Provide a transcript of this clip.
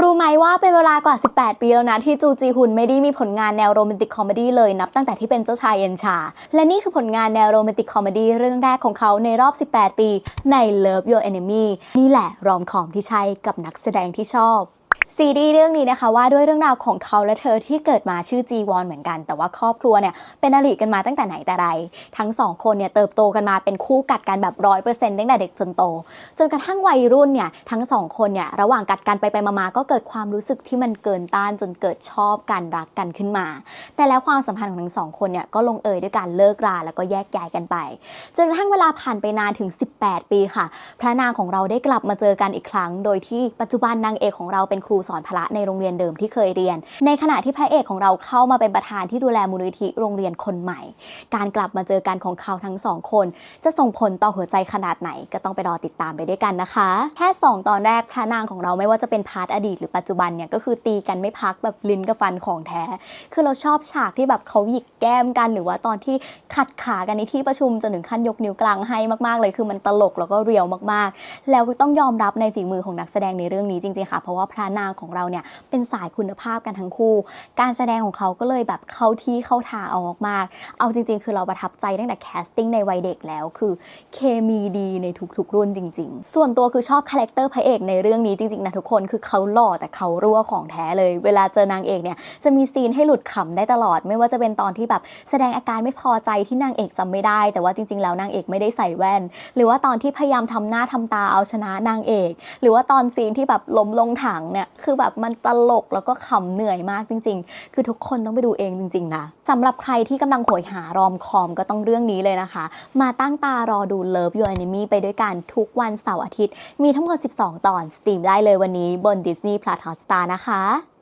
รู้ไหมว่าเป็นเวลากว่า 18 ปีแล้วนะที่จูจีฮุนไม่ได้มีผลงานแนวโรแมนติกคอมเมดี้เลยนับตั้งแต่ที่เป็นเจ้าชายเย็นชา และนี่คือผลงานแนวโรแมนติกคอมเมดี้เรื่องแรกของเขาในรอบ 18 ปีใน Love Your Enemy นี่แหละรอมคอมที่ใช่กับนักแสดงที่ชอบ ซีรีส์เรื่องนี้นะคะว่าด้วยเรื่องราวของเขาและเธอที่เกิดมาชื่อจีวอนเหมือนกัน แต่ว่าครอบครัวเนี่ยเป็นอริกันมาตั้งแต่ไหนแต่ไร ทั้งสองคนเนี่ยเติบโตกันมาเป็นคู่กัดกันแบบร้อยเปอร์เซ็นต์ตั้งแต่เด็กจนโต จนกระทั่งวัยรุ่นเนี่ยทั้งสองคนเนี่ยระหว่างกัดกันไปไปมาๆก็เกิดความรู้สึกที่มันเกินต้านจนเกิดชอบกันรักกันขึ้นมา แต่แล้วความสัมพันธ์ของทั้งสองคนเนี่ยก็ลงเอยด้วยการเลิกราแล้วก็แยกย้ายกันไปจนกระทั่งเวลาผ่านไปนานถึง 18 ปีค่ะ พระนางของเราได้กลับมาเจอกันอีกครั้ง โดยที่ปัจจุบันนางเอกของเราเป็นครูสอนพละในโรงเรียนเดิมที่เคยเรียน ในขณะที่พระเอกของเราเข้ามาเป็นประธานที่ดูแลมูลนิธิโรงเรียนคนใหม่ การกลับมาเจอกันของเขาทั้งสองคน จะส่งผลต่อหัวใจขนาดไหนก็ต้องไปรอติดตามไปด้วยกันนะคะ แค่ 2 ตอนแรกพระนางของเราไม่ว่าจะเป็นพาร์ทอดีตหรือปัจจุบันเนี่ยก็คือตีกันไม่พักแบบลิ้นกับฟันของแท้ คือเราชอบฉากที่แบบเขาหยิกแก้มกัน หรือว่าตอนที่ขัดขากันในที่ประชุมจนถึงขั้นยกนิ้วกลางให้มากๆ เลยคือมันตลกแล้วก็เรียวมากๆ แล้วก็ต้องยอมรับในฝีมือของนักแสดงในเรื่องนี้จริงๆค่ะ เพราะว่าพระนางของเราเนี่ยเป็นสายคุณภาพกันทั้งคู่ การแสดงของเขาก็เลยแบบเข้าที่เข้าทางเอามากๆ เอาจริง ๆ คือเราประทับใจตั้งแต่แคสติ้งในวัยเด็กแล้วคือเคมีดีในทุกๆรุ่นจริง ๆ ส่วนตัวคือชอบคาแรคเตอร์พระเอกในเรื่องนี้จริงๆนะทุกคนคือเขาหล่อแต่เขารั่วของแท้เลย เวลาเจอนางเอกเนี่ยจะมีซีนให้หลุดขำได้ตลอด ไม่ว่าจะเป็นตอนที่แบบแสดงอาการไม่พอใจที่นางเอกจำไม่ได้ แต่ว่าจริง ๆ แล้วนางเอกไม่ได้ใส่แว่น หรือว่าตอนที่พยายามทำหน้าทำตาเอาชนะนางเอก หรือว่าตอนซีนที่แบบล้มลงถังเนี่ยคือแบบมันตลกแล้วก็ขำเหนื่อยมากจริง ๆ คือทุกคนต้องไปดูเองจริง ๆ นะสำหรับใครที่กำลังโหยหารอมคอมก็ต้องเรื่องนี้เลยนะคะ มาตั้งตารอดู Love Your Enemy ไปด้วยกันทุกวันเสาร์อาทิตย์ มีทั้งหมด 12 ตอน สตรีมได้เลยวันนี้บน Disney Plus Hotstar นะคะ